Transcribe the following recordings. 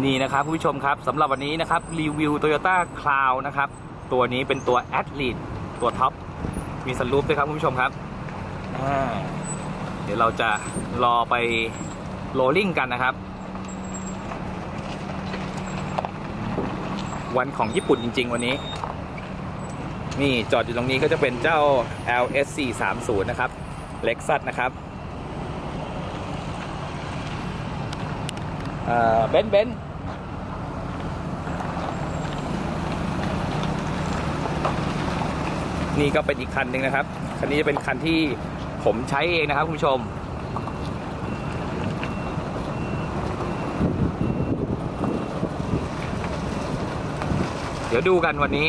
นี่นะครับคุณผู้ชมครับสำหรับวันนี้นะครับรีวิว Toyota Cloud นะครับ ตัวนี้เป็นตัว a t l e t ตัวท็อปมีสลูปด้วยครับคุณผู้ชมครับ เดี๋ยวเราจะรอไปโรลลิ่งกันนะครับ วันของญี่ปุ่นจริง ๆ วันนี้ นี่จอดอยู่ตรงนี้ก็จะเป็นเจ้า LS 4 3 0นะครับ Lexus นะครับ เบนซ์เบนซ์นี่ก็เป็นอีกคันหนึ่งนะครับ คันนี้จะเป็นคันที่ผมใช้เองนะครับคุณผู้ชม เดี๋ยวดูกันวันนี้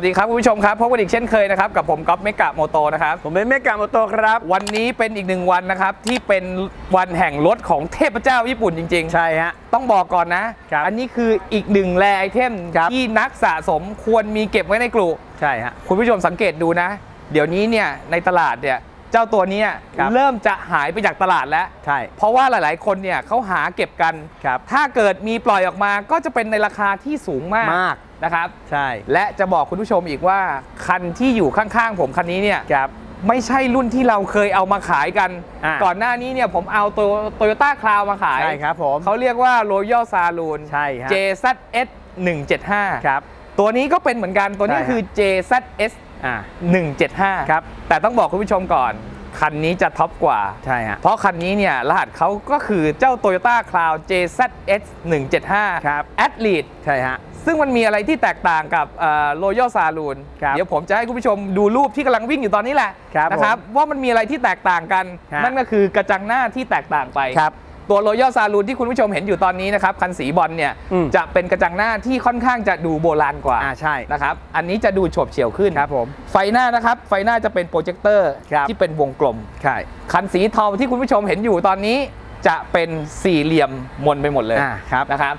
วัสดีครับคุณผู้ชมครับพบกันอีกเช่นเคยนะครับกับผมก๊อฟเมกะโมโตนะครับผมเป็นเมกาโมโตครับ วันนี้เป็นอีกหนึ่งวันนะครับที่เป็นวันแห่งรถของเทพเจ้าญี่ปุ่นจริงๆ ใช่ฮะต้องบอกก่อนนะครับอันนี้คืออีกหนึ่งแรไอเทมครับที่นักสะสมควรมีเก็บไว้ในกลุ่ใช่ฮะคุณผู้ชมสังเกตดูนะ เดี๋ยวนี้เนี่ยในตลาดเนี่ยเจ้าตัวเนี้ยครับเริ่มจะหายไปจากตลาดแล้วใช่เพราะว่าหลาย ๆ คนเนี่ยเขาหาเก็บกันครับถ้าเกิดมีปล่อยออกมาก็จะเป็นในราคาที่สูงมากมาก นะครับ ใช่และจะบอกคุณผู้ชมอีกว่า คันที่อยู่ข้างๆผมคันนี้เนี่ยครับ ไม่ใช่รุ่นที่เราเคยเอามาขายกัน อ่า ก่อนหน้านี้เนี่ยผมเอาตัวโตโยต้าคลาวมาขาย ใช่ครับผมเขาเรียกว่า Royal Saloon ใช่ฮะ JZS 175 ครับ ตัวนี้ก็เป็นเหมือนกันตัวนี้ใช่ฮะ คือ JZS อ่า 175 ครับ แต่ต้องบอกคุณผู้ชมก่อน คันนี้จะท็อปกว่า ใช่ฮะเพราะคันนี้เนี่ยรหัสเขาก็คือเจ้า Toyota Cloud JZS 175ครับ Athlete ใช่ฮะ ซึ่งมันมีอะไรที่แตกต่างกับโรยัลซาลูนครับเดี๋ยวผมจะให้คุณผู้ชมดูรูปที่กำลังวิ่งอยู่ตอนนี้แหละครับนะครับว่ามันมีอะไรที่แตกต่างกันฮะนั่นก็คือกระจังหน้าที่แตกต่างไปครับ ตัวโรยัลซาลูนที่คุณผู้ชมเห็นอยู่ตอนนี้นะครับ คันสีบอลเนี่ย อืม จะเป็นกระจังหน้าที่ค่อนข้างจะดูโบราณกว่าอ่าใช่นะครับอันนี้จะดูโฉบเฉี่ยวขึ้น ครับผม ไฟหน้านะครับ ไฟหน้าจะเป็นโปรเจคเตอร์ครับ ที่เป็นวงกลม ใช่คันสีเทาที่คุณผู้ชมเห็นอยู่ตอนนี้ จะเป็นสี่เหลี่ยมมนไปหมดเลยอ่าครับ นะครับ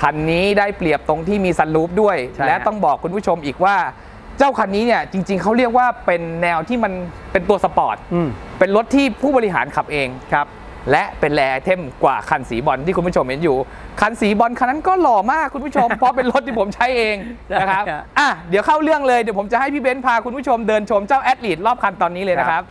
คันนี้ได้เปรียบตรงที่มีซันรูฟด้วย ใช่และฮะ ต้องบอกคุณผู้ชมอีกว่า เจ้าคันนี้เนี่ยจริง ๆเขาเรียกว่าเป็นแนวที่มันเป็นตัวสปอร์ต อืม เป็นรถที่ผู้บริหารขับเองครับ และเป็นแรไอเทมกว่าคันสีบอลที่คุณผู้ชมเห็นอยู่ คันสีบอลคันนั้นก็หล่อมากคุณผู้ชม เพราะเป็นรถที่ผมใช้เองนะครับใช่ฮะอะเดี๋ยวเข้าเรื่องเลยเดี๋ยวผมจะให้พี่เบนซ์พาคุณผู้ชมเดินชมเจ้าแอดลีดรอบคันตอนนี้เลยนะครับ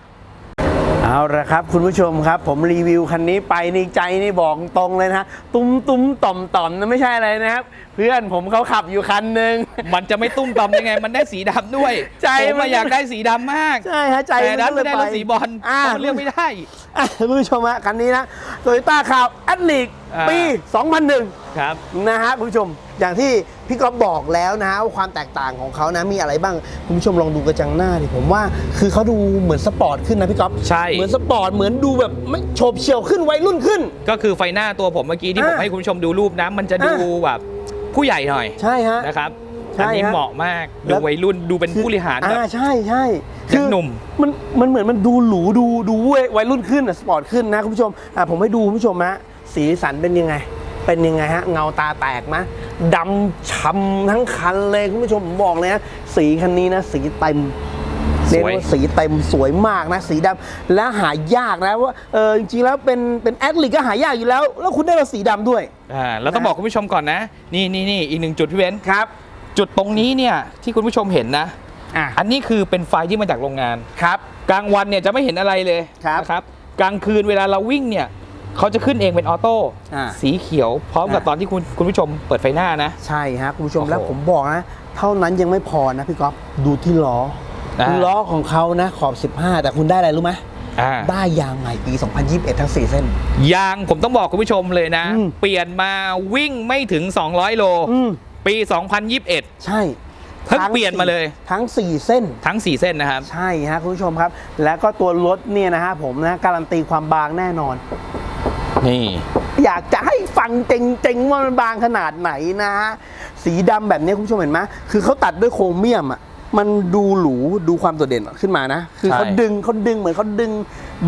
เอาละครับ คุณผู้ชมครับ ผมรีวิวคันนี้ไปในใจนี่บอกตรงเลยนะฮะตุ้มตุ้มต่อมต่อมนะไม่ใช่อะไรนะครับเพื่อนผมเขาขับอยู่คันหนึ่ง มันจะไม่ตุ้มตอมยังไง มันได้สีดำด้วยใจผมมัอะนอยากได้สีดำมาก ใช่ฮะใจแต่นั้นไม่ได้รถปสีบอลอ่าเพราะมันเลือกไม่ได้อะคุณผู้ชมฮะคันนี้นะโตโยต้าคาวแอดลิกอ่าปี 2001 ครับนะฮะคุณผู้ชมอย่างที่พี่ก๊อฟบอกแล้วนะฮะว่าความแตกต่างของเขานะมีอะไรบ้าง คุณผู้ชมลองดูกระจังหน้าดิผมว่า คือเขาดูเหมือนสปอร์ตขึ้นนะพี่ก๊อฟใช่เหมือนสปอร์ตเหมือนดูแบบไม่โฉบเฉี่ยวขึ้นวัยรุ่นขึ้น ก็คือไฟหน้าตัวผมเมื่อกี้ที่ผมอ่าให้คุณผู้ชมดูรูปนะมันจะดูแบบ ผู้ใหญ่หน่อยใช่ฮะ นะครับใช่อันนี้ฮะเหมาะมากแล้ดูว วัยรุ่นดูเป็นผู้บริหารแบบ อ่าใช่ใช่ยังหนุ่ม มันมันเหมือนมันดูหรูดูดูเว้ยวัยรุ่นขึ้นอะสปอร์ตขึ้นนะคุณผู้ชมอะผมให้ดูคุณผู้ชมฮะสีสันเป็นยังไง เป็นยังไงฮะเงาตาแตกมะดำช้ำทั้งคันเลยคุณผู้ชมผมบอกเลยนะสีคันนี้นะสีเต็ม เรียกสวยว่าสีเต็มสวยมากนะสีดำและหายากนะว่าเออจริงๆแล้วเป็นเป็นแอดลิกก็หายากอยู่แล้ว แล้วคุณได้มาสีดำด้วยอ่าแล้วต้องบอกคุณผู้ชมก่อนนะ นี่นี่นี่อีกหนึ่งจุดพี่เบนซ์ครับ จุดตรงนี้เนี่ยที่คุณผู้ชมเห็นนะอะอันนี้คือเป็นไฟที่มาจากโรงงานครับกลางวันเนี่ยจะไม่เห็นอะไรเลยครับนะครับกลางคืนเวลาเราวิ่งเนี่ยเขาจะขึ้นเองเป็นออโต้อ่าสีเขียว พร้อมกับอ่าตอนที่คุณคุณผู้ชมเปิดไฟหน้านะ ใช่ฮะคุณผู้ชมโอ้โหแล้วผมบอกนะ เท่านั้นยังไม่พอนะพี่ก๊อฟดูที่ล้ออ่า ล้อของเขานะขอบ 15 แต่คุณได้อะไรรู้ไหมอ่าได้ยางใหม่ปี 2021 ทั้ง 4 เส้น ยางผมต้องบอกคุณผู้ชมเลยนะอืมเปลี่ยนมาวิ่งไม่ถึง 200 โลอืมปี 2021 ใช่เพิ่งเปลี่ยนมาเลยทั้ง 4 เส้น ทั้ง 4 เส้นนะครับ ใช่ฮะคุณผู้ชมครับ แล้วก็ตัวรถเนี่ยนะฮะผมนะการันตีความบางแน่นอน นี่ อยากจะให้ฟังเจ๋งๆว่ามันบางขนาดไหนนะฮะสีดำแบบนี้คุณผู้ชมเห็นไหมคือเขาตัดด้วยโครเมียมอะ มันดูหรูดูความโดดเด่นขึ้นมานะ คือใช่เขาดึงเขาดึงเหมือนเขาดึง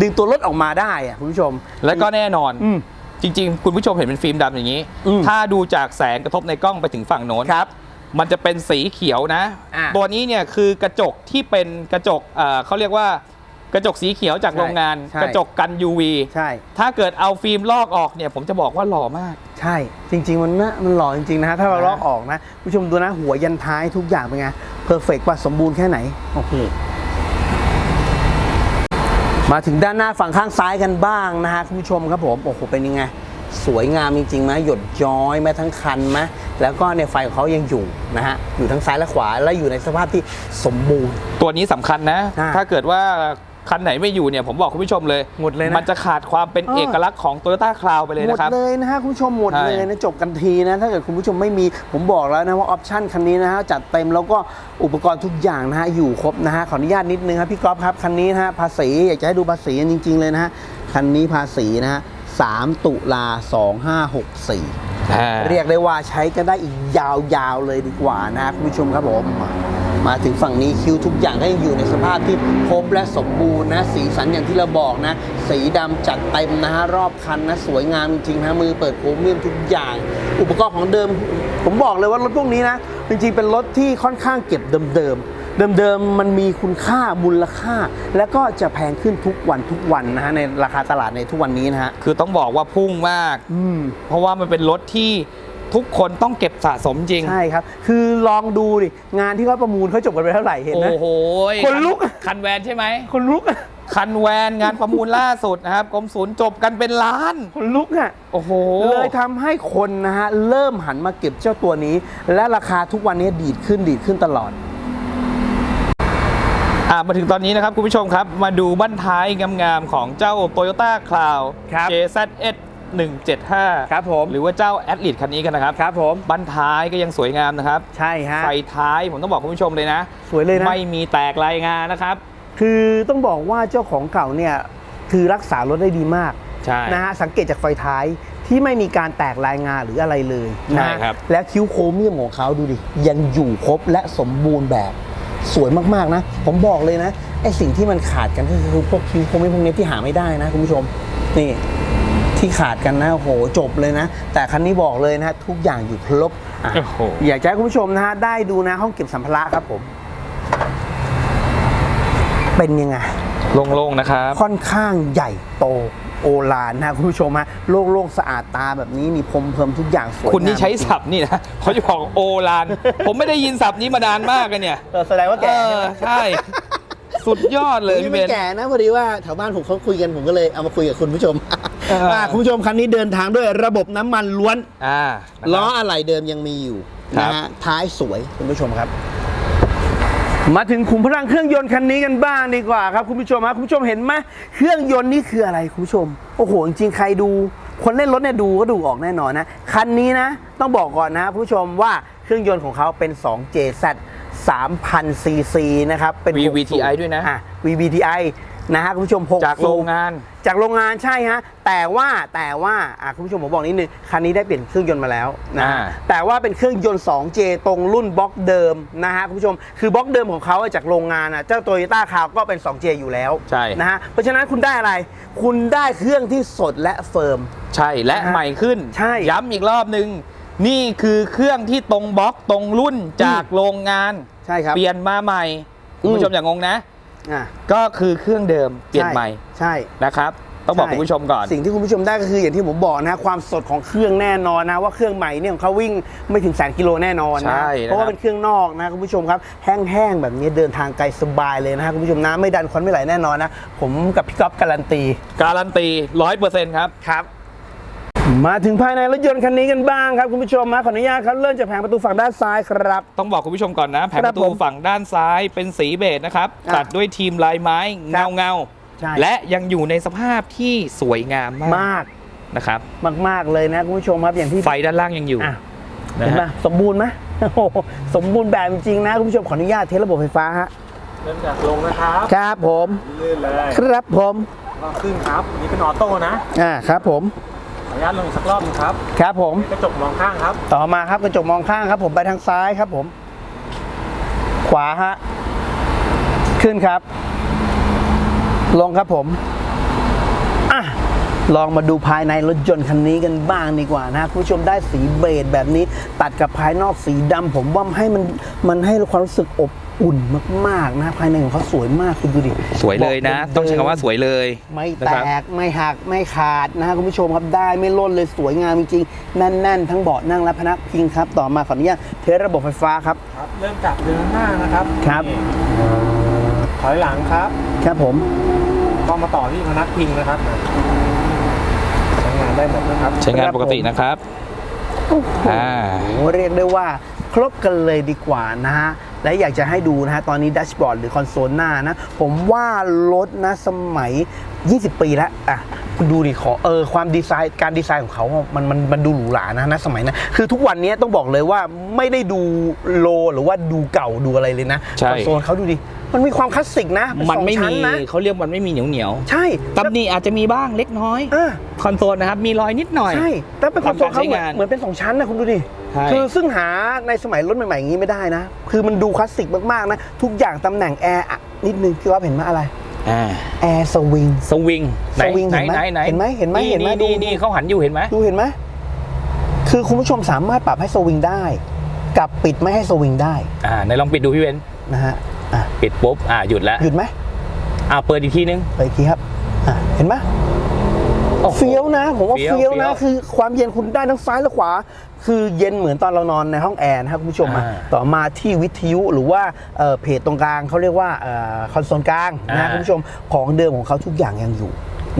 ดึงตัวรถออกมาได้อะคุณผู้ชม แล้วก็แน่นอนอืม จริง ๆ คุณผู้ชมเห็นเป็นฟิล์มดำอย่างนี้ อืม ถ้าดูจากแสงกระทบในกล้องไปถึงฝั่งโน้นครับ มันจะเป็นสีเขียวนะ อะตัวนี้เนี่ยคือกระจกที่เป็นกระจกเอ่อเขาเรียกว่า กระจกสีเขียวจากใช่โรงงาน ใช่ กระจกกัน UV ใช่ ถ้าเกิดเอาฟิล์มลอกออกเนี่ย ผมจะบอกว่าหล่อมาก ใช่ จริง ๆ มันนะมันหล่อจริง ๆ นะฮะ ถ้าเรานะลอกออกนะคุณผู้ชมดูนะ หัวยันท้ายทุกอย่างเป็นไง เพอร์เฟกต์ป่ะสมบูรณ์แค่ไหน โอเคมาถึงด้านหน้าฝั่งข้างซ้ายกันบ้างนะฮะคุณผู้ชมครับผม โอ้โห เป็นยังไง สวยงามจริงๆไหมหยดย้อยไหมทั้งคันไหมแล้วก็ในยไฟของเขายังอยู่นะฮะ อยู่ทั้งซ้ายและขวา และอยู่ในสภาพที่สมบูรณ์ ตัวนี้สำคัญนะ อ่าถ้าเกิดว่า คันไหนไม่อยู่เนี่ยผมบอกคุณผู้ชมเลย หมดเลยนะ มันจะขาดความเป็นเออเอกลักษณ์ของ Toyota Crown ไปเลยหมดนะครับ เลยนะฮะคุณผู้ชมหมดใช่เลยนะจบกันทีนะ ถ้าเกิดคุณผู้ชมไม่มีผมบอกแล้วนะว่าออปชั่นคันนี้นะฮะจัดเต็มแล้วก็อุปกรณ์ทุกอย่างนะฮะอยู่ครบนะฮะขออนุญาตนิดนึงครับพี่ก๊อฟครับคันนี้นะฮะภาษีอยากจะให้ดูภาษีกันจริง ๆ เลยนะฮะคันนี้ภาษีนะฮะ3ตุลา2564อ่า เรียกได้ว่าใช้กันได้อีกยาวๆเลยดีกว่านะคุณผู้ชมครับผม มาถึงฝั่งนี้คิวทุกอย่างก็ยังอยู่ในสภาพที่ครบและสมบูรณ์นะ สีสันอย่างที่เราบอกนะ สีดำจัดเต็มนะฮะรอบคันนะ สวยงามจริงๆนะมือเปิดโครเมียมทุกอย่าง อุปกรณ์ของเดิม ผมบอกเลยว่ารถพวกนี้นะ จริงๆเป็นรถที่ค่อนข้างเก็บเดิมๆเดิมๆ มันมีคุณค่ามูลค่า และก็จะแพงขึ้นทุกวันทุกวันนะฮะในราคาตลาดในทุกวันนี้นะฮะ คือต้องบอกว่าพุ่งมากอืมเพราะว่ามันเป็นรถที่ ทุกคนต้องเก็บสะสมจริง ใช่ครับ คือลองดูดิงานที่เขาประมูลเขาจบกันไปเท่าไหร่เห็นไหมโอ้โหคนลุกคันแวนใช่ไหมคนลุกอะคันแวนงานประมูลล่าสุดนะครับกรมศูนย์จบกันเป็นล้านคนลุกอะโอ้โหเลยทำให้คนนะฮะเริ่มหันมาเก็บเจ้าตัวนี้ และราคาทุกวันนี้ดีดขึ้นดีดขึ้นตลอดอะมาถึงตอนนี้นะครับคุณผู้ชมครับ มาดูบั้นท้ายงามๆของเจ้า Toyota Crown ครับ JZS 175 ครับผม หรือว่าเจ้า a d l i t คันนี้กันนะครับครับผมบั้นท้ายก็ยังสวยงามนะครับ ใช่ฮะไฟท้ายผมต้องบอกคุณผู้ชมเลยนะ สวยเลยนะ ไม่มีแตกรายงานนะครับ คือต้องบอกว่าเจ้าของเก่าเนี่ยคือรักษารถได้ดีมากใช่นะฮะสังเกตจากไฟท้ายที่ไม่มีการแตกรายงานหรืออะไรเลยนะใช่ครับและคิ้วโครเมียมของเขาดูดิยังอยู่ครบและสมบูรณ์แบบสวยมากๆนะ ผมบอกเลยนะไอสิ่งที่มันขาดกันก็คือพวกคิ้วโครเมียมพวกนี้ที่หาไม่ได้นะคุณผู้ชมนี่ ที่ขาดกันนะโอ้โหจบเลยนะ แต่คันนี้บอกเลยนะทุกอย่างอยู่ครบอะโอ้โห อยากจะให้คุณผู้ชมนะฮะได้ดูนะห้องเก็บสัมภาระครับผม เป็นยังไง โล่งๆนะครับ ค่อนข้างใหญ่โตโอฬารนะคุณผู้ชมฮะโล่งๆสะอาดตาแบบนี้มีพรมเพิ่มทุกอย่างสวยคุณนี่งามใช้ศัพท์นี่นะเขาจะบอกโอลาน ผมไม่ได้ยินศัพท์นี้มานานมากเลยเนี่ยเออแสดงว่าเอแก่อใช่ สุดยอดเลยนี่พี่เบไม่น แก่นะพอดีว่าแถวบ้านผมเขาคุยกันผมก็เลยเอามาคุยกับคุณผู้ชมเอออะคุณผู้ชมคันนี้เดินทางด้วยระบบน้ำมันล้วน อ่านะครับ ล้ออะไรเดิมยังมีอยู่ครันะบ ฮะท้ายสวยคุณผู้ชมครับ มาถึงขุมพลังเครื่องยนต์คันนี้กันบ้างดีกว่าครับคุณผู้ชมครับคุณผู้ชมเห็นไหมเครื่องยนต์นี่คืออะไรคุณผู้ชม โอ้โหจริงๆใครดู คนเล่นรถเนี่ยดูก็ดูออกแน่นอนนะคันนี้นะ ต้องบอกก่อนนะคุณผู้ชมว่าเครื่องยนต์ของเขาเป็น 2JZ 3,000 cc นะครับ เป็น VVTi ด้วยนะอ่ VVTi นะฮะคุณผู้ชม6จากโรงงาน จากโรงงานใช่ฮะ แต่ว่าแต่ว่าอะคุณผู้ชมผมบอกนิดนึง คันนี้ได้เปลี่ยนเครื่องยนต์มาแล้วนะอ่า แต่ว่าเป็นเครื่องยนต์ 2J ตรงรุ่นบล็อกเดิมนะฮะคุณผู้ชม คือบล็อกเดิมของเขาอะจากโรงงานอะเจ้าโตโยต้าคาวก็เป็น 2J อยู่แล้วใช่ นะฮะ เพราะฉะนั้นคุณได้อะไร คุณได้เครื่องที่สดและเฟิร์ม ใช่และนะฮะใหม่ขึ้น ใช่ ย้ำอีกรอบหนึ่ง นี่คือเครื่องที่ตรงบล็อกตรงรุ่นจากโรงงาน ใช่ครับ เปลี่ยนมาใหม่คุณผู้ชมอย่างงงนะอะก็คือเครื่องเดิมเปลี่ยนใหม่ใช่นะครับต้องบอกใช่คุณผู้ชมก่อนสิ่งที่คุณผู้ชมได้ก็คืออย่างที่ผมบอกนะความสดของเครื่องแน่นอนนะว่าเครื่องใหม่เนี่ยของเขาวิ่งไม่ถึงแสนกิโลแน่นอนใช่นะนะครับเพราะว่าเป็นเครื่องนอกนะคุณผู้ชมครับแห้งๆแบบนี้เดินทางไกลสบายเลยนะฮะคุณผู้ชมนะไม่ดันควันไม่ไหลแน่นอนนะผมกับพี่ก๊อฟการันตีการันตีร้อยเปอร์เซ็นต์ครับครับ มาถึงภายในรถยนต์คันนี้กันบ้างครับคุณผู้ชมมาขออนุญาตครับเริ่มจากแผงประตูฝั่งด้านซ้ายครับ ต้องบอกคุณผู้ชมก่อนนะแผงคปรับระตูผมฝั่งด้านซ้ายเป็นสีเบจนะครับอะตัดด้วยทีมลายไม้ครัเงาบเงาใช่ และยังอยู่ในสภาพที่สวยงามมากมากนะครับ มาก ๆ เลยนะคุณผู้ชมครับอย่างที่ไฟด้านล่างยังอยู่อะนะเห็นไหมฮะสมบูรณ์ไหมโอ้โหสมบูรณ์แบบจริงๆนะคุณผู้ชมขออนุญาตเทสระบบไฟฟ้าฮะเริ่มจากลงนะครับครับผม ลื่นเลยครับผมก็ขึ้นครับ นี่เป็นออโต้นะอ่าครับผมข ออนุญาตลงอีกสักรอบหนึงครับครับผม กระจกมองข้างครับ ต่อมาครับกระจกมองข้างครับ ผมไปทางซ้ายครับผม ขวาฮะขึ้นครับ ลงครับผมอะลองมาดูภายในรถยนต์คันนี้กันบ้างดีกว่านะคุณผู้ชมได้สีเบจแบบนี้ ตัดกับภายนอกสีดำผมว่าให้มันมันให้ความรู้สึกอบ อุ่นมากๆนะภายในของเขาสวยมากคุณดูดิสวยเลยนะบอกต้องใช้คำว่าสวยเลยไม่นะแตครับกไม่หักไม่ขาดนะฮะคุณผู้ชมครับได้ไม่ล่นเลยสวยงามจริงๆแน่นๆ ทั้งเบาะนั่งและพนักพิงครับ ต่อมาขออนุญาตเทสระบบไฟฟ้าครับครับ เริ่มจากเดินหน้านะครับครับนี่ถอยหลังครับ ครับผมก็มาต่อที่พนักพิงนะครับใช้งานได้หมดนะครับใช้งานปกตินะครับอ่าโอ้โหเรียกได้ว่าครบกันเลยดีกว่านะฮะ และอยากจะให้ดูนะฮะตอนนี้ดัชบอร์ดหรือคอนโซลหน้านะ ผมว่ารถนะสมัย 20 ปีแล้วอะ คุณดูดิขอเออความดีไซน์การดีไซน์ของเขาอะมันมันมันดูหรูหรานะนะสมัยนั้นคือทุกวันนี้ต้องบอกเลยว่าไม่ได้ดูโลหรือว่าดูเก่าดูอะไรเลยนะใช่ คอนโซลเขาดูดิมันมีความคลาสสิกนะเป็มันไม่สองชั้มีนะเขาเรียกมันไม่มีเหนียวเหนียวใช่ๆตำหนิอาจจะมีบ้างเล็กน้อย อะคอนโซลนะครับ มีรอยนิดหน่อย ใช่ แต่เป็นคอนโซลเขาเหมือนทำการใช้งานเหมือนเป็นสองชั้นนะคุณดูดิ ใช่ คือซึ่งหาในสมัยรถใหม่ๆอย่างนี้ไม่ได้นะ คือมันดูคลาสสิกมากๆนะ ทุกอย่างตำแหน่งแอร์อะนิดนึงพี่ว่าเห็นไหมอะไร อ่าแอร์สวิง สวิงไหนสวิงไหนเห็นไหมไหนเห็นไหมเห็นไหมเห็นไหมดูนี่นี่เขาหันอยู่เห็นไหมดูเห็นไหมคือคุณผู้ชมสามารถปรับให้สวิงได้ กับปิดไม่ให้สวิงได้อ่าไหนลองปิดดูพี่เว้นนะฮะอะปิดปุ๊บอ่าหยุดแล้วหยุดไหมอ่าเปิดอีกทีนึงไปอีกทีครับอะเห็นไหมโอ้โห เฟี้ยวนะ ผมว่าเฟี้ยวเฟี้ยวนะเฟี้ยวคือความเย็นคุณได้ทั้งซ้ายและขวา คือเย็นเหมือนตอนเรานอนในห้องแอร์นะครับคุณผู้ชมอะอ่าต่อมาที่วิทยุหรือว่าเอ่อเพจตรงกลางเขาเรียกว่าเอ่อคอนโซลกลางนะอ่าคุณผู้ชมของเดิมของเขาทุกอย่างยังอยู่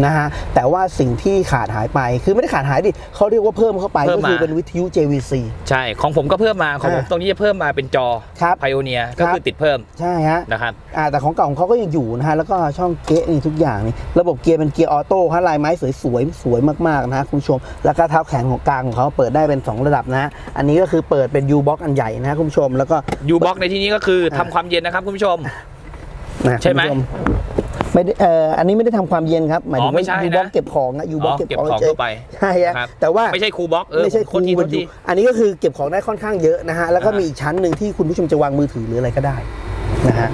นะฮะแต่ว่าสิ่งที่ขาดหายไปคือไม่ได้ขาดหายดิเขาเรียกว่าเพิ่มเข้าไปก็คือเป็นวิทยุ JVC ใช่ ของผมก็เพิ่มมา ของผมอ่าตรงนี้จะเพิ่มมาเป็นจอครับไพโอเนียก็ครับคือติดเพิ่มใช่ฮะนะครับ อ่าแต่ของเก่าของเขาก็ยังอยู่นะฮะแล้วก็ช่องเก๊ะนี่ทุกอย่างนี่ระบบเกียร์เป็นเกียร์ออโต้ฮะลายไม้สวยสวยๆสวยมากๆนะฮะคุณผู้ชม แล้วก็เท้าแข็งของกลางของเขาเปิดได้เป็น 2 ระดับนะฮะอันนี้ก็คือเปิดเป็น U box อันใหญ่นะฮะคุณผู้ชมแล้วก็ยูบ็อกในที่นี้ก็คือทำความเย็นนะครับคุณผู้ชม นะใช่ไหม คุณผู้ช ไม่ได้เอ่ออันนี้ไม่ได้ทำความเย็นครับ หมายถึอ๋งอไม่ว่าใช่ยูนะบ็อกเก็บของนะยูบ็อกอ๋อเก็บเก็บของของเฉยทั่วไปใช่ฮะครับ แต่ว่า ไม่ใช่คูลบ็อกเออไม่ใช่โทคูษทีบโทรรษจุทีอันนี้ก็คือเก็บของได้ค่อนข้างเยอะนะฮะ แล้วก็อ่ามี มีอีกชั้นหนึ่งที่คุณผู้ชมจะวางมือถือหรืออะไรก็ได้นะฮะ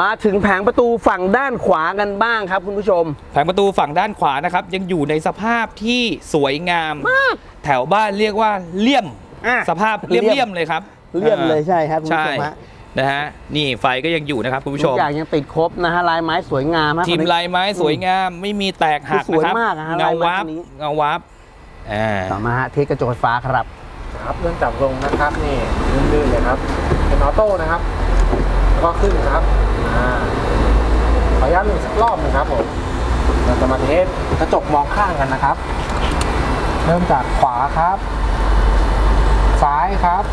มาถึงแผงประตูฝั่งด้านขวากันบ้างครับคุณผู้ชม แผงประตูฝั่งด้านขวานะครับ ยังอยู่ในสภาพที่สวยงาม แถวบ้านเรียกว่าเลี่ยม อะสภาพเลี่ยมเลี่เลี่ยยมมเลยครับเลี่ยมเลยอ่า ใช่ครับคุณผู้ใช่ชมฮะ นะฮะนี่ไฟก็ยังอยู่นะครับคุณผู้ชทุกมอย่างยังติดครบนะฮะลายไม้สวยงามฮะทีมคนนี้ลายไม้สวยงามไม่มีแตกหักคือสวยนะครับมากอะฮะเงาลายไม้วับอันนี้เงาวับอ่าต่อมาฮะเทสกระจกไฟฟ้าครับครับเริ่มจากลงนะครับนี่ลื่นๆเลยครับเป็นออโต้นะครับแล้วก็ขึ้นครับอ่าขออนุญาตลงอีกสักรอบหนึงครับผมเราจะมาเทสกระจกมองข้างกันนะครับ เริ่มจากขวาครับ ซ้ายครับ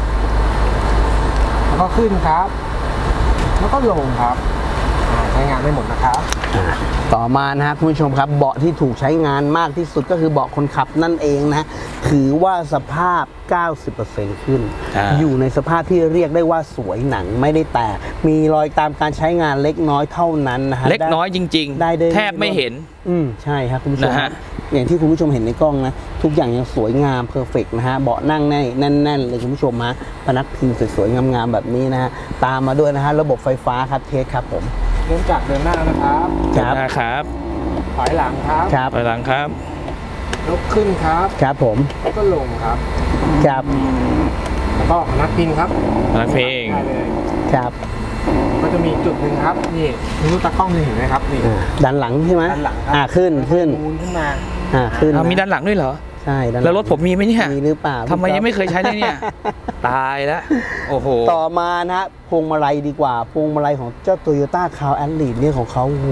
แล้วก็ขึ้นครับ แล้วก็ลงครับอ่าใช้งานได้หมดนะครับต่อมานะฮะคุณผู้ชมครับเบาะที่ถูกใช้งานมากที่สุดก็คือเบาะคนขับนั่นเองนะถือว่าสภาพ 90%ขึ้น อ่า อยู่ในสภาพที่เรียกได้ว่าสวยหนังไม่ได้แตก มีรอยตามการใช้งานเล็กน้อยเท่านั้นนะฮะเล็กน้อยจริงได้ได้แทบไม่เห็น อืมใช่ครับคุณผู้ชมนะฮะ อย่างที่คุณผู้ชมเห็นในกล้องนะ ทุกอย่างยังสวยงามเพอร์เฟกนะฮะเบาะนั่งแน่นแน่นๆเลยคุณผู้ชมฮะพนักพิงสวยๆงามๆแบบนี้นะฮะตามมาด้วยนะฮะระบบไฟฟ้าครับเทสครับผมเริ่มจากเดินหน้านะครับครับนะครับถอยหลังครับครับไปหลังครับยกขึ้นครับครับผมแล้วก็ลงครับครับแล้วก็พนักพิงครับพนักพิงได้เลยครับก็จะมีอีกจุดหนึ่งครับนี่มีรูปตากล้องนี่เห็นไหมครับนี่อ่าด้านหลังใช่ไหมด้านหลังครับอ่าขึ้นขึ้นมูนขึ้นมา อ่าขึ้นอ่ามีด้านหลังด้วยเหรอ ใช่ด้านหแล้งวรถผมมีไหมเนี่ย มีหรือเปล่าทำไมยังไม่เคยใช้เลยเนี่ย ตายแล้ว โอ้โห ต่อมานะฮะพวงมาลัยดีกว่า พวงมาลัยของเจ้า Toyota c r o w n Elite เนี่ยของเขาโอ้โห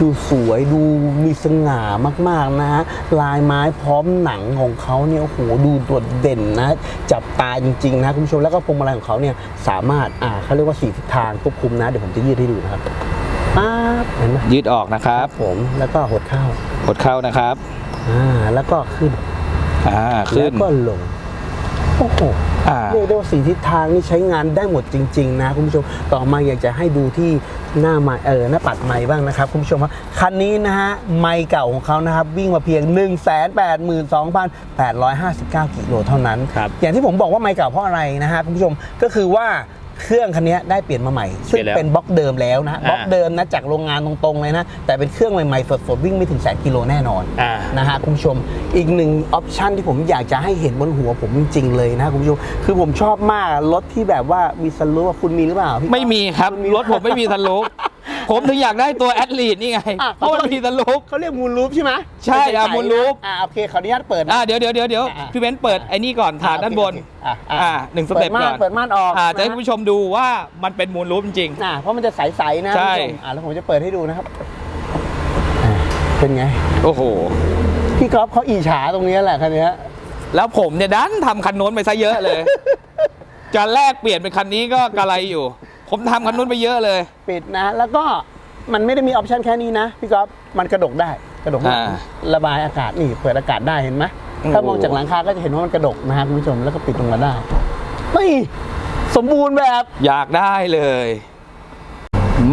ดูสวยดูมีสง่ามากๆนะฮะ ลายไม้พร้อมหนังของเขาเนี่ยโอ้โหดูโดดเด่นนะ จับตาจริงๆนะคุณผู้ชมแล้วก็พวงมาลัยของเขาเนี่ยสามารถอ่าเขาเรียกว่าสี่ทิศทางควบคุมนะ เดี๋ยวผมจะยืดให้ดูนะครับ ป๊าบเห็นไหมยืดออกนะครับผมแล้วก็หดเข้ากดเข้านะครับอ่าแล้วก็ขึ้นอ่าขึ้แล้นวก็ลงโอ้โหอ่า เรียกได้ว่าสีทิศทางนี่ใช้งานได้หมดจริง ๆ นะคุณผู้ชมต่อมาอยากจะให้ดูที่หน้าไม้เออหน้าปัดไม้บ้างนะครับคุณผู้ชมครับคันนี้นะฮะไม้เก่าของเขานะครับ วิ่งมาเพียง 1 8 2 8 5 9กิโลเท่านั้น ครับ อย่างที่ผมบอกว่าไม้เก่าเพราะอะไรนะฮะคุณผู้ชมก็คือว่า เครื่องคันนี้ได้เปลี่ยนมาใหม่ ซึ่งเปลี่ยนแล้วเป็นบล็อกเดิมแล้วนะอ่าบล็อกเดิมนะจากโรงงานตรงๆเลยนะ แต่เป็นเครื่องใหม่ๆสดๆวิ่งไม่ถึงแสนกิโลแน่นอนอ่านะฮะคุณผู้ชม อีกหนึ่งออปชันที่ผมอยากจะให้เห็นบนหัวผมจริงๆเลยนะคุณผู้ชม คือผมชอบมากรถที่แบบว่ามีสลูปคุณมีหรือเปล่าพี่ไม่มีครับ รถผมไม่มีสลูป ผมถึงอยากได้ตัวแอดลีดนี่ไงอะ เพราะมันมีสลูป เขาเรียกมูลลูปใช่ไหมใช่อะใสๆ moon loop อ่าโอเคขออนุญาตเปิดนะ อ่าเดี๋ยวเดี๋ยวเดี๋ยวเดี๋ยวอะ พี่เบนซ์เปิดไอ้นี่ก่อนฐานด้านบน อะอ่าหนึ่งสเต็ปเปิดม่าก่อนเปิดม่านออกอ่าจะให้นคุณผู้ชมดูว่ามันเป็นมูลรูปจริง อ่าเพราะมันจะใสๆนะใช่ คุณผู้ชมอ่าแล้วผมจะเปิดให้ดูนะครับอ่าเป็นไงโอ้โห พี่ก๊อฟเขาอิจฉาตรงนี้แหละคันนี้แล้วผมเนี่ยดันทำคันโน้นไปซะเยอะเลย จะแลกเปลี่ยนเป็นคันนี้ก็กระไรอยู่ ผมทำคันโน้นไปเยอะเลย ปิดนะ แล้วก็มันไม่ได้มีออปชันแค่นี้นะพี่ก๊อฟมันกระดกได้กระดกได้อ่าระบายอากาศนี่เปิดอากาศได้เห็นไหมโอ้ถ้ามองจากหลังคาก็จะเห็นว่ามันกระดกนะฮะคุณผู้ชมแล้วก็ปิดลงมาได้ไม่สมบูรณ์แบบ อยากได้เลย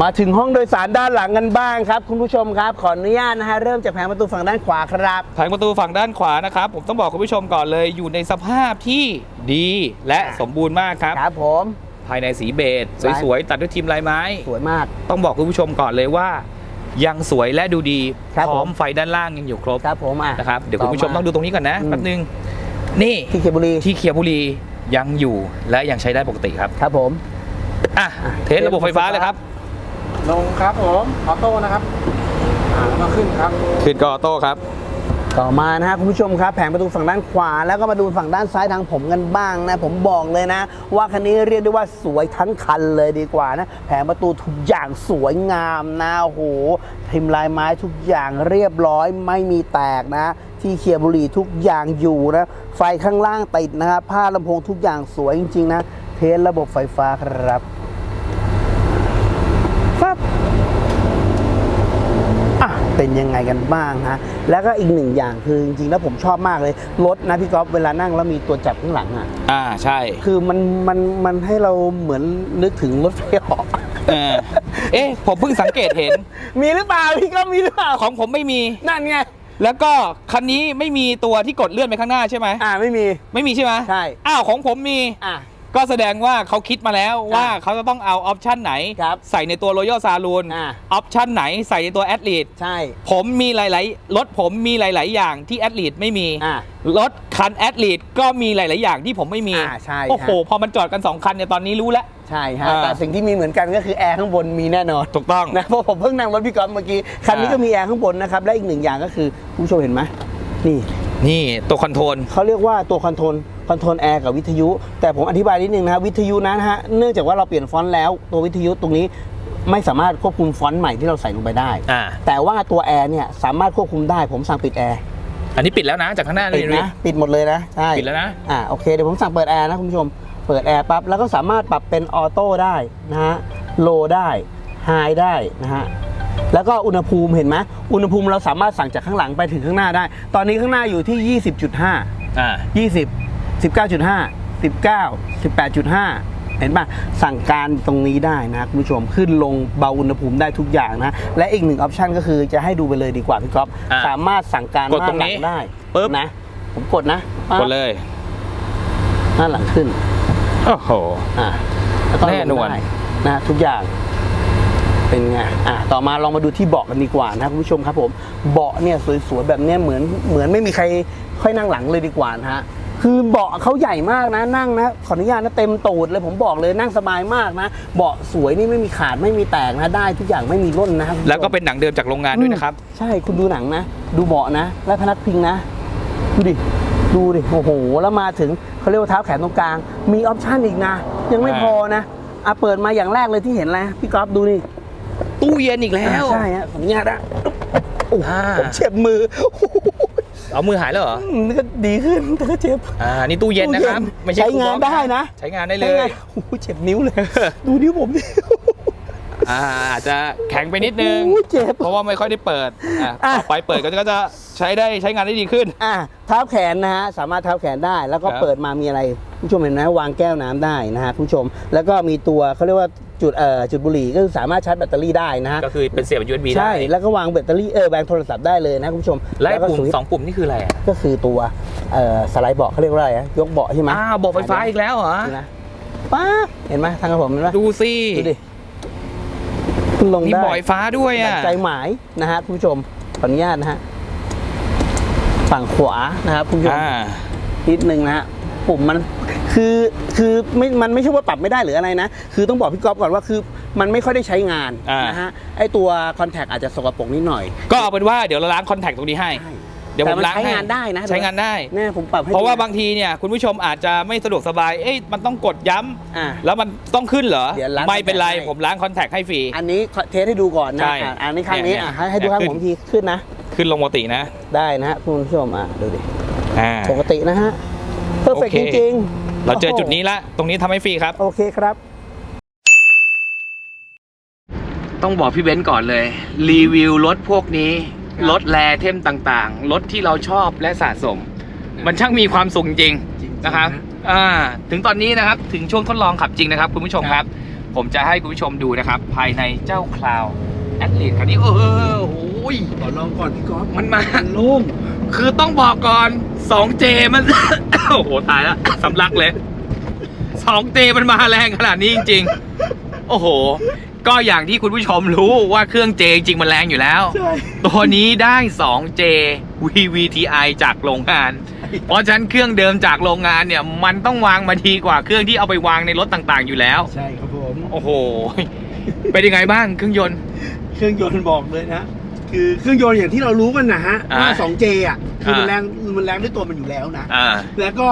มาถึงห้องโดยสารด้านหลังกันบ้างครับ คุณผู้ชมครับ ขออนุญาตนะฮะเริ่มจากแผงประตูฝั่งด้านขวาครับ ทางประตูฝั่งด้านขวานะครับ ผมต้องบอกคุณผู้ชมก่อนเลยอยู่ในสภาพที่ดีและสมบูรณ์มากครับ ครับผม ภายในสีเบจสวยๆ ตัดด้วยทีมลายไม้ สวยมาก ต้องบอกคุณผู้ชมก่อนเลยว่า ยังสวยและดูดีครับพร้อมผม ไฟด้านล่างยังอยู่ครบครับผมอะ นะครับเดี๋ยวคุณผู้ชมต้องดูตรงนี้ก่อนนะอืม แป๊บนึงนี่ที่เคบุรีที่เคียร์บุรียังอยู่และยังใช้ได้ปกติครับครับผมอะ เทสระบบไฟฟ้าเลยครับลงครับผม ออโต้นะครับอ่าแล้วก็ขึ้นครับ ขึ้นก็ออโต้ครับ ต่อมานะฮะคุณผู้ชมครับแผงประตูฝั่งด้านขวา แล้วก็มาดูฝั่งด้านซ้ายทางผมกันบ้างนะผมบอกเลยนะ ว่าคันนี้เรียกได้ว่าสวยทั้งคันเลยดีกว่านะแผงประตูทุกอย่างสวยงามนะโอ้โหพิมพ์ลายไม้ทุกอย่างเรียบร้อยไม่มีแตกนะที่เคียบุรีทุกอย่างอยู่นะไฟข้างล่างติดนะครับผ้าลำโพงทุกอย่างสวยจริงๆนะเทสระบบไฟฟ้าครับ อะ เป็นยังไงกันบ้างฮะแล้วก็อีกหนึ่งอย่างคือจริงๆแล้วผมชอบมากเลยรถนะพี่ก๊อฟเวลานั่งแล้วมีตัวจับข้างหลังอะอ่าใช่ คือมันมันมันให้เราเหมือนนึกถึงรถไฟเหาะเออเอ๊ะผมเพิ่งสังเกตเห็น มีหรือเปล่าพี่ก๊อฟมีหรือเปล่าของผมไม่มีนั่นไงแล้วก็คันนี้ไม่มีตัวที่กดเลื่อนไปข้างหน้าใช่ไหมอ่าไม่มีไม่มีใช่ไหมใช่อ้าวของผมมีอะ ก็แสดงว่าเขาคิดมาแล้วว่าเขาจะต้องเอาออปชันไหน ครับใส่ในตัว Royal Saloon อ่าออปชันไหนใส่ในตัว a t h l e t e ใช่ ผมมีหลาย ๆ รถผมมีหลาย ๆ อย่างที่ a t h l e t e ไม่มี อะรถคัน a t h l e t e ก็มีหลาย ๆ อย่างที่ผมไม่มี อ่าใช่โอ้โห ฮะ พอมันจอดกัน 2 คันเนี่ยตอนนี้รู้แล้ว ใช่ฮะอ่า แต่สิ่งที่มีเหมือนกันก็คือแอร์ข้างบนมีแน่นอน ถูกต้อง นะเพราะผมเพิ่งนั่งรถพี่ก๊อฟเมื่อกี้ คันนี้อ่าก็มีแอร์ข้างบนนะครับ และอีกหนึ่งอย่างก็คือคุณผู้ชมเห็นไหมนี่นี่ตัวคอนโทรลเขาเรียกว่าตัวคอนโทรล คอนโทรลแอร์กับวิทยุ แต่ผมอธิบายนิดนึงนะครับวิทยุนะฮะเนื่องจากว่าเราเปลี่ยนฟอนต์แล้วตัววิทยุตรงนี้ไม่สามารถควบคุมฟอนต์ใหม่ที่เราใส่ลงไปได้ อ่า แต่ว่าตัวแอร์เนี่ยสามารถควบคุมได้ผมสั่งปิดแอร์อันนี้ปิดแล้วนะจากข้างหน้าปิดนี่นะปิดหมดเลยนะใช่ ปิดแล้วนะ อ่าโอเคเดี๋ยวผมสั่งเปิดแอร์นะคุณผู้ชม เปิดแอร์ปั๊บแล้วก็สามารถปรับเป็นออโต้ได้นะฮะโลได้ไฮได้นะฮะแล้วก็อุณหภูมิเห็นไหมอุณหภูมิเราสามารถสั่งจากข้างหลังไปถึงข้างหน้าได้ ตอนนี้ข้างหน้าอยู่ที่ 20.5 อ่า 20 19.5 19 18.5 เห็นป่ะ สั่งการตรงนี้ได้นะคุณผู้ชมขึ้นลงเบาอุณหภูมิได้ทุกอย่างนะ และอีกหนึ่งออปชันก็คือจะให้ดูไปเลยดีกว่าพี่ก๊อฟอะสามารถสั่งการกดหตรน้างหลันี้งได้ปึ๊บ นะ ผมกดนะปั๊บกดเลย หน้าหลังขึ้น โอ้โห อะแล้วก็ลงแน่นวลได้นะทุกอย่างเป็นไงอะต่อมาลองมาดูที่เบาะกันดีกว่านะคุณผู้ชมครับผมเบาะเนี่ยสวยๆแบบเนี้ยเหมือนเหมือนไม่มีใครค่อยนั่งหลังเลยดีกว่านะฮะ คือเบาะเขาใหญ่มากนะนั่งนะขออนุญาตนะเต็มตูดเลยผมบอกเลยนั่งสบายมากนะ เบาะสวยนี่ไม่มีขาดไม่มีแตกนะได้ทุกอย่างไม่มีร่นนะครับแล้วก็เป็นหนังเดิมจากโรงงานด้วยนะครับ ใช่คุณดูหนังนะ ดูเบาะนะ และพนักพิงนะ ดูดิดูดิโอ้โห แล้วมาถึงเขาเรียกว่าเท้าแขนตรงกลาง มีออปชั่นอีกนะ ยังไม่อ่าพอนะอะเปิดมาอย่างแรกเลยที่เห็นแล้วพี่ก๊อฟดูนี่ตู้เย็นอีกแล้วใช่ฮะขออนุญาตนะโอ้โหอ่าผมเจ็บมือโอ้โห เอามือหายแล้วเหรอ อืมนี่ก็ดีขึ้นแต่ก็เจ็บอ่า นี่ตู้เย็นนะครับ ไม่ใช่ใช้ตู้งานบล็อกได้นะใช้งานได้เลใช่ไงยโอ้โหเจ็บนิ้วเลย ดูนิ้วผมดิอ่าอาจจะแข็งไปนิดนึง โอ้โหเจ็บ เพราะว่าไม่ค่อยได้เปิดอะอะ ต่อไปเปิดก็จะก็จะ ใช้ได้ใช้งานได้ดีขึ้น อะเท้าแขนนะฮะสามารถเท้าแขนได้ แล้วก็ครับ เปิดมามีอะไรคุณผู้ชมเห็นไหมวางแก้วน้ำได้นะฮะคุณผู้ชม แล้วก็มีตัวเขาเรียกว่าจุดเอ่อจุดบุหรี่ก็คือสามารถชาร์จแบตเตอรี่ได้นะฮะก็คือเป็นเสียบ USB ได้ใช่แล้วก็วางแบตเตอรี่เออแบงโทรศัพท์ได้เลยนะคุณผู้ชมและไอ้ก็ปุ่มสวิตช์สองปุ่มนี่คืออะไรอะก็คือตัวเอ่อสไลด์เบาะเขาเรียกว่าอะไรอะยกเบาะใช่ไหมอ้าวบอกไฟฟ้าอีกแล้วเหรอดูนะป้าบเห็นไหมทางกระผมเห็นไหมดูสิดูดิขึ้นลงมีได้ บ่อยฟ้าด้วยดั่อะงใจหมายนะฮะคุณผู้ชมขออนุญาตนะฮะ ฝั่งขวานะครับคุณผู้ชมอ่านิดนึงนะฮะปุ่มมันคือคือไม่มันไม่ใช่ว่าปรับไม่ได้หรืออะไรนะ คือต้องบอกพี่ก๊อฟก่อนว่าคือมันไม่ค่อยได้ใช้งานอ่านนะฮะไอตัวคอนแทคอาจจะสกปรกนิดหน่อย ก็เอาเป็นว่าเดี๋ยวเราล้างคอนแทคตรงนี้ให้ เดี๋ยวแต่ผมมันล้างใช้ให้งานได้นะใช้งานได้แน่ผมปรับให้เพราะว่าดูนบางทีเนี่ยคุณผู้ชมอาจจะไม่สะดวกสบาย เอ๊ะมันต้องกดย้ำอะ แล้วมันต้องขึ้นเหรอ เดี๋ยวล้างไม่เป็นไร ให้ ผมล้างคอนแทคให้ฟรี อันนี้เทสให้ดูก่อนนะใช่อะอันนี้ครั้งนี้เนี่ยอะให้ให้ดูเนี่ยข้างขึ้น ผมทีขึ้นนะ ขึ้นลงปกตินะ ได้นะฮะคุณผู้ชมอะดูดิ อ่า ปกตินะฮะเพอร์เฟกโอเค จริงๆเราเจอจุดนี้ละ ตรงนี้ทำให้ฟรีครับ โอเคครับ ต้องบอกพี่เบนซ์ก่อนเลย รีวิวรถพวกนี้ รถแรเทมต่างๆ รถที่เราชอบและสะสม มันช่างมีความสุขจริงๆนะครับอ่าถึงตอนนี้นะครับถึงช่วงทดลองขับจริงนะครับคุณผู้ชมครับ ผมจะให้คุณผู้ชมดูนะครับ ภายในเจ้าคลาวแอดลีคันนี้เออโอ้ยขอลองก่อนพี่ก๊อฟมันมาโล่งคือต้องบอกก่อน 2J มัน โอ้โห ตายแล้ว สำลักเลย 2J มันมาแรงขนาดนี้จริง ๆ โอ้โห ก็อย่างที่คุณผู้ชมรู้ว่าเครื่อง J จริงๆมันแรงอยู่แล้ว ใช่ ตัวนี้ได้ 2J VVTi จากโรงงาน เพราะฉะนั้นเครื่องเดิมจากโรงงานเนี่ย มันต้องวางมาดีกว่าเครื่องที่เอาไปวางในรถต่างๆ อยู่แล้ว ใช่ครับผม โอ้โห เป็นยังไงบ้างเครื่องยนต์ เครื่องยนต์บอกเลยนะ คือเครื่องยนต์อย่างที่เรารู้กันนะฮะอ่าว่า 2J อะคือมันอ่า แรงมันแรงด้วยตัวมันอยู่แล้วนะ อ่า แล้วก็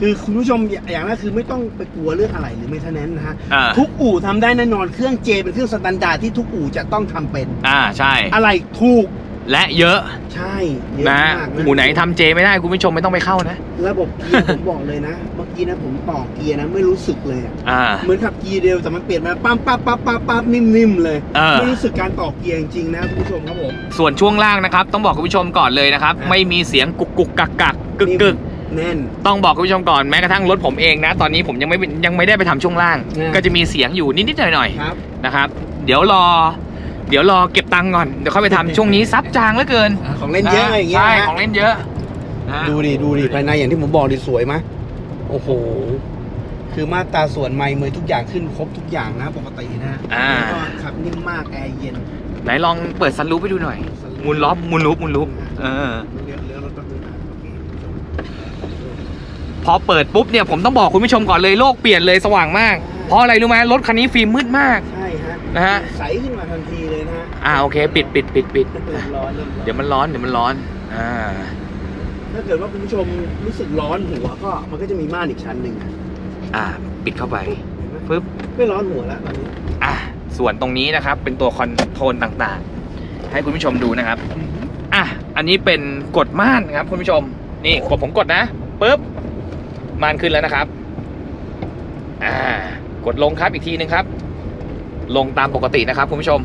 คือคุณผู้ชมอย่าอย่างแรกคือไม่ต้องไปกลัวเรื่องอะไรหรือไม่เท่านั้นนะฮะอ่า ทุกอู่ทำได้แน่นอนเครื่อง J เป็นเครื่องสแตนดาร์ดที่ทุกอู่จะต้องทำเป็น อ่า ใช่ อะไรถูก และเยอะใช่เยอะนะมากนะหมู่ไหนทำเจไม่ได้คุณผู้ชมไม่ต้องไปเข้านะ ระบบเกียร์ผมบอกเลยนะ เมื่อกี้นะผมต่อเกียร์นะไม่รู้สึกเลยอะอ่า เหมือนขับเกียร์เดียวแต่มันเปลี่ยนมาปั๊มปั๊บปั๊บปั๊บปั๊บนิ่มๆเลยเออ ไม่รู้สึกการต่อเกียร์จริงๆนะคุณผู้ชมครับผม ส่วนช่วงล่างนะครับ ต้องบอกคุณผู้ชมก่อนเลยนะครับ อะ ไม่มีเสียงกุกกุกกักกักกึกกึกแน่น ต้องบอกคุณผู้ชมก่อนแม้กระทั่งรถผมเองนะ ตอนนี้ผมยังไม่ยังไม่ได้ไปทำช่วงล่าง อะ ก็จะมีเสียงอยู่นิดๆหน่อยครับ ๆนะครับ เดี๋ยวรอ เดี๋ยวรอเก็บตังค์ก่อน เดี๋ยวค่อยไปทำช่วงนี้ซับจางเหลือเกินของเล่นเยอะอย่างเงี้ยใช่นะของเล่นเยอะนะดูดิดูดิภายในอย่างที่ผมบอกดิสวยไหมโอ้โห คือมาตราส่วนไมค์เมยทุกอย่างขึ้นครบทุกอย่างนะปกตินะอ่าแล้วก็ขับนิ่มมากแอร์เย็นไหนลองเปิดซันรูปให้ดูหน่อยมูนล็อบมูนลูปมูนลูปเออ เลี้ยวเลี้ยวรถแป๊บนึงนะโอเคพอเปิดปุ๊บเนี่ยผมต้องบอกคุณผู้ชมก่อนเลยโลกเปลี่ยนเลยสว่างมาก เพราะอะไรรู้ไหมรถคันนี้ฟิล์มมืดมาก ใช่ฮะ นะฮะใสขึ้นมาทันทีเลยนะฮะอ่าโอเค ปิดปิดปิดปิดเริ่มร้อนเริ่มร้อนเดี๋ยวมันร้อนเดี๋ยวมันร้อนอ่าถ้าเกิดว่าคุณผู้ชมรู้สึกร้อนหัวก็มันก็จะมีม่านอีกชั้นหนึ่งอะอ่า ปิดเข้าไปเห็นไหมปึ๊บไม่ร้อนหัวแล้วตอนนี้อะส่วนตรงนี้นะครับ เป็นตัวคอนโทรลต่างๆ ให้คุณผู้ชมดูนะครับอะอันนี้เป็นกดม่านครับคุณผู้ชม นี่กดผมกดนะปึ๊บม่านขึ้นแล้วนะครับ อ่ากดลงครับอีกทีนึงครับ ลงตามปกตินะครับคุณผู้ชม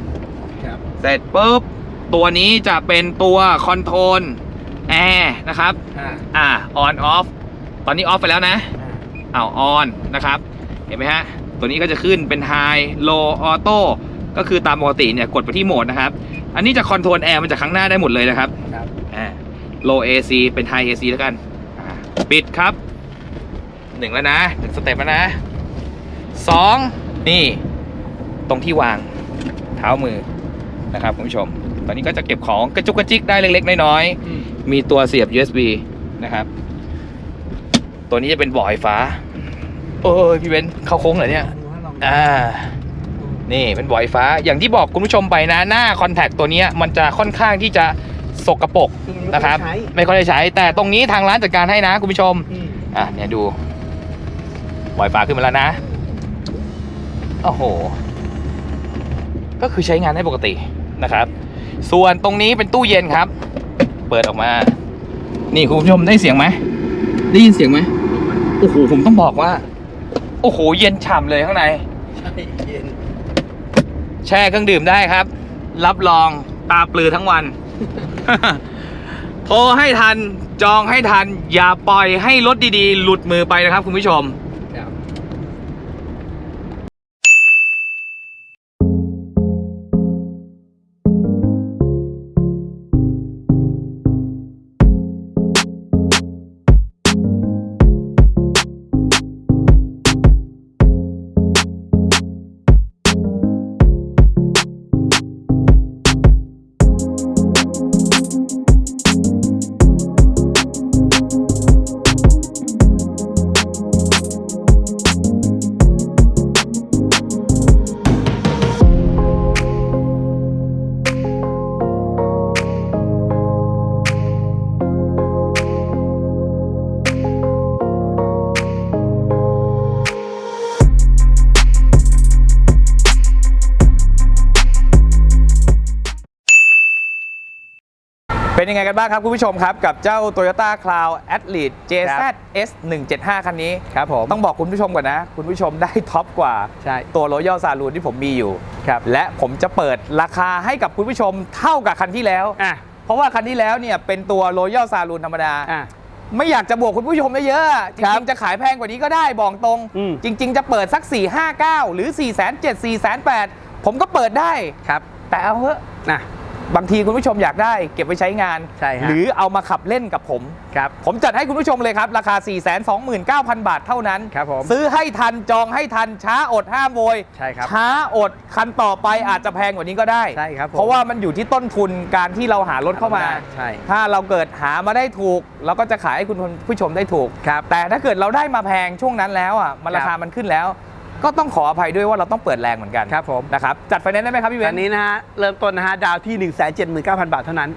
ครับ เสร็จปุ๊บ ตัวนี้จะเป็นตัวคอนโทรลแอร์นะครับ อ่าอ่า on off ตอนนี้ออฟไปแล้วนะอ้าว on นะครับ เห็นไหมฮะ ตัวนี้ก็จะขึ้นเป็น high low auto ก็คือตามปกติเนี่ยกดไปที่โหมดนะครับ อันนี้จะคอนโทรลแอร์มันจากข้างหน้าได้หมดเลยนะครับครับ อ่า low AC เป็น high AC แล้วกันอ่าปิดครับหนึ่งแล้วนะหนึ่งสเต็ปแล้วนะสองนี่ ตรงที่วางเท้ามือนะครับคุณผู้ชม ตอนนี้ก็จะเก็บของกระจุกกระจิกได้เล็ก ๆ น้อยๆมีตัวเสียบ USB นะครับ ตัวนี้จะเป็นบ่อไฟฟ้า โอ้ยพี่เบนซ์เข้าโค้งเหรอเนี่ยอ่านี่เป็นบ่อไฟฟ้าอย่างที่บอกคุณผู้ชมไปนะหน้าคอนแทคตัวเนี้ยมันจะค่อนข้างที่จะสกรปรกนะครับ ไม่ค่อยได้ใช้ แต่ตรงนี้ทางร้านจัดการให้นะคุณผู้ชมอะเนี่ยดูบ่อไฟฟ้าขึ้นมาแล้วนะโอ้โห ก็คือใช้งานได้ปกตินะครับ ส่วนตรงนี้เป็นตู้เย็นครับ เปิดออกมา นี่คุณผู้ชมได้เสียงไหมได้ยินเสียงไหมโอ้โหผมต้องบอกว่า โอ้โหเย็นฉ่ำเลยข้างในใช่เย็นแช่เครื่องดื่มได้ครับ รับรองตาปลือทั้งวัน โทรให้ทันจองให้ทัน อย่าปล่อยให้รถดีๆ หลุดมือไปนะครับคุณผู้ชม ยังไงกันบ้างครับคุณผู้ชมครับ กับเจ้า Toyota Cloud Athlete JZ S 175 คันนี้ ครับผม ต้องบอกคุณผู้ชมก่อนนะ คุณผู้ชมได้ท็อปกว่า ใช่ ตัว Royal Saloon ที่ผมมีอยู่ ครับ และผมจะเปิดราคาให้กับคุณผู้ชมเท่ากับคันที่แล้ว อะ เพราะว่าคันที่แล้วเนี่ยเป็นตัว Royal Saloon ธรรมดา อะ ไม่อยากจะบวกคุณผู้ชมได้เยอะจครัริบงๆ จะขายแพงกว่านี้ก็ได้บอกตรง อืม จริง ๆ จะเปิดสัก 4 5 9 หรือ 4 7 0 0 4 8 0 0ผมก็เปิดได้ ครับ แต่เอาเถอะ นะ บางทีคุณผู้ชมอยากได้เก็บไว้ใช้งาน ใช่ฮะ หรือเอามาขับเล่นกับผม ครับ ผมจัดให้คุณผู้ชมเลยครับ ราคา 429,000 บาทเท่านั้น ครับผม ซื้อให้ทันจองให้ทันช้าอดห้ามโวย ใช่ครับ ช้าอดคันต่อไปอาจจะแพงกว่านี้ก็ได้ ใช่ครับผม เพราะว่ามันอยู่ที่ต้นทุนการที่เราหารถเข้ามา ใช่ ถ้าเราเกิดหามาได้ถูก เราก็จะขายให้คุณผู้ชมได้ถูก ครับ แต่ถ้าเกิดเราได้มาแพงช่วงนั้นแล้วอะมันราคามันขึ้นแล้ว ก็ต้องขออภัยด้วยว่าเราต้องเปิดแรงเหมือนกันครับผมนะครับจัดไฟแนนซ์ได้ไหมครับพี่เวอันนนี้นะฮะเริ่มต้นนะฮะดาวที่ 1 7 9 0 0 0 บาทเท่านั้น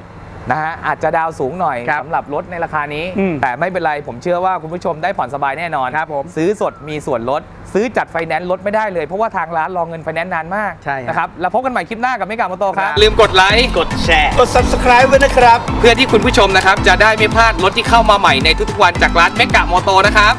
นะฮะอาจจะดาวสูงหน่อยครับสำหรับรถในราคานี้ อืมแต่ไม่เป็นไรผมเชื่อว่าคุณผู้ชมได้ผ่อนสบายแน่นอนครับผมซื้อสดมีส่วนลด ซื้อจัดไฟแนนซ์ลดไม่ได้เลย เพราะว่าทางร้านรองเงินไฟแนนซ์นานมากใช่ครับ นะครับแล้วพบกันใหม่คลิปหน้ากับมิกาโมโตครับครับ ลืมกดไลค์กดแชร์ กด subscribe ไว้นะครับ เพื่อที่คุณผู้ชมนะครับ จะได้ไม่พลาดรถที่เข้ามาใหม่ในทุกๆวันจากร้านเมกะโมโตนะครับ